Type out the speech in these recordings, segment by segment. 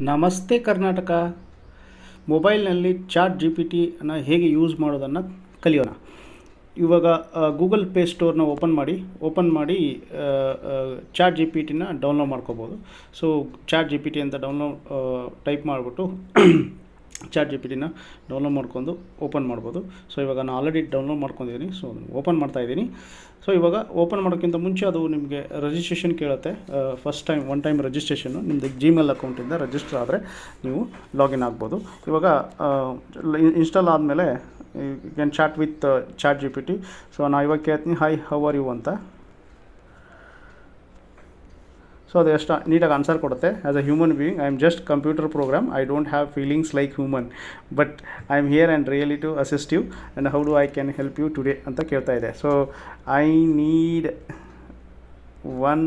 ನಮಸ್ತೆ ಕರ್ನಾಟಕ. ಮೊಬೈಲ್ನಲ್ಲಿ chat G P ಟಿನ ಹೇಗೆ ಯೂಸ್ ಮಾಡೋದನ್ನು ಕಲಿಯೋಣ. ಇವಾಗ ಗೂಗಲ್ ಪ್ಲೇ ಸ್ಟೋರ್ನ ಓಪನ್ ಮಾಡಿ ಓಪನ್ ಮಾಡಿ ಚಾಟ್ ಜಿ ಪಿ ಟಿನ ಡೌನ್ಲೋಡ್ ಮಾಡ್ಕೋಬೋದು. So chat G P T ಅಂತ ಡೌನ್ಲೋಡ್ ಟೈಪ್ ಮಾಡಿಬಿಟ್ಟು ಚಾಟ್ ಜಿ ಪಿ ಟಿನ ಡೌನ್ಲೋಡ್ ಮಾಡ್ಕೊಂಡು ಓಪನ್ ಮಾಡ್ಬೋದು. ಸೊ ಇವಾಗ ನಾನು ಆಲ್ರೆಡಿ ಡೌನ್ಲೋಡ್ ಮಾಡ್ಕೊಂಡಿದ್ದೀನಿ ಸೊ ಓಪನ್ ಮಾಡ್ತಾ ಇದ್ದೀನಿ. ಸೊ ಇವಾಗ ಓಪನ್ ಮಾಡೋಕ್ಕಿಂತ ಮುಂಚೆ ಅದು ನಿಮಗೆ ರಿಜಿಸ್ಟ್ರೇಷನ್ ಕೇಳುತ್ತೆ. First time one time registration ನಿಮ್ಮದು ಜಿಮೇಲ್ ಅಕೌಂಟಿಂದ ರಿಜಿಸ್ಟರ್ ಆದರೆ ನೀವು ಲಾಗಿನ್ ಆಗ್ಬೋದು. ಇವಾಗ ಇನ್ಸ್ಟಾಲ್ ಆದಮೇಲೆ can chat with chat G P T so ನಾನು ಇವಾಗ ಕೇಳ್ತೀನಿ. ಹೈ ಹೌ ಆರ್ ಯು ಅಂತ. ಸೊ ಅದು ಎಷ್ಟು ನೀಟಾಗಿ ಆನ್ಸರ್ ಕೊಡುತ್ತೆ. As a human being I am just computer program I don't have feelings like human but I am here and really to assist you and how do I can help you today ಅಂತ ಕೇಳ್ತಾ ಇದೆ. So I need one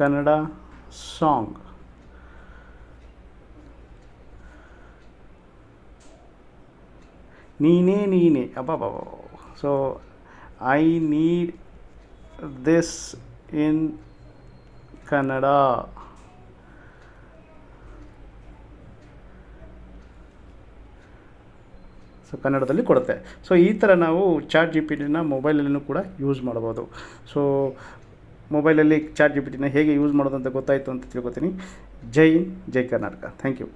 Kannada song ನೀನೇ ನೀನೇ. ಅಬ್ಬಾ so I need this in Kannada. So ಕನ್ನಡದಲ್ಲಿ ಕೊಡುತ್ತೆ. So ಈ ಥರ ನಾವು ಚಾಟ್ ಜಿ ಪಿ ಟಿನ ಮೊಬೈಲಲ್ಲೂ ಕೂಡ ಯೂಸ್ ಮಾಡ್ಬೋದು ಸೊ ಮೊಬೈಲಲ್ಲಿ ಚಾಟ್ ಜಿ ಪಿ ಟಿನ ಹೇಗೆ ಯೂಸ್ ಮಾಡೋದು ಅಂತ ಗೊತ್ತಾಯಿತು ಅಂತ ತಿಳ್ಕೊತೀನಿ. ಜೈ ಹಿಂದ್, ಜೈ ಕರ್ನಾಟಕ. Thank you